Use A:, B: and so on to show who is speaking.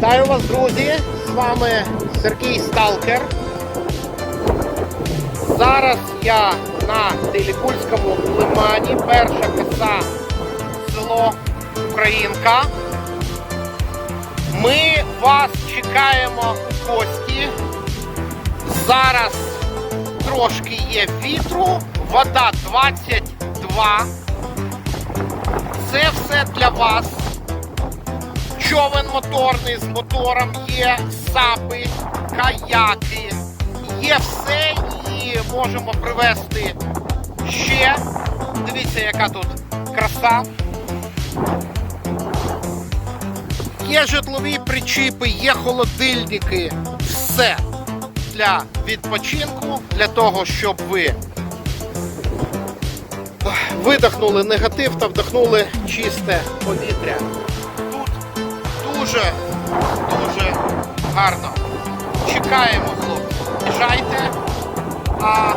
A: Вітаю вас, друзі! З вами Сергій Сталкер. Зараз я на Телікульському лимані, перша коса село Українка. Ми вас чекаємо у гості. Зараз трошки є вітру, вода 22. Це все для вас. Човен моторний з мотором, є сапи, каяки, є все і можемо привезти ще. Дивіться, яка тут краса. Є житлові причіпи, є холодильники, все для відпочинку, для того, щоб ви видихнули негатив та вдохнули чисте повітря дуже, дуже гарно. Чекаємо, хлопці. Біжайте. А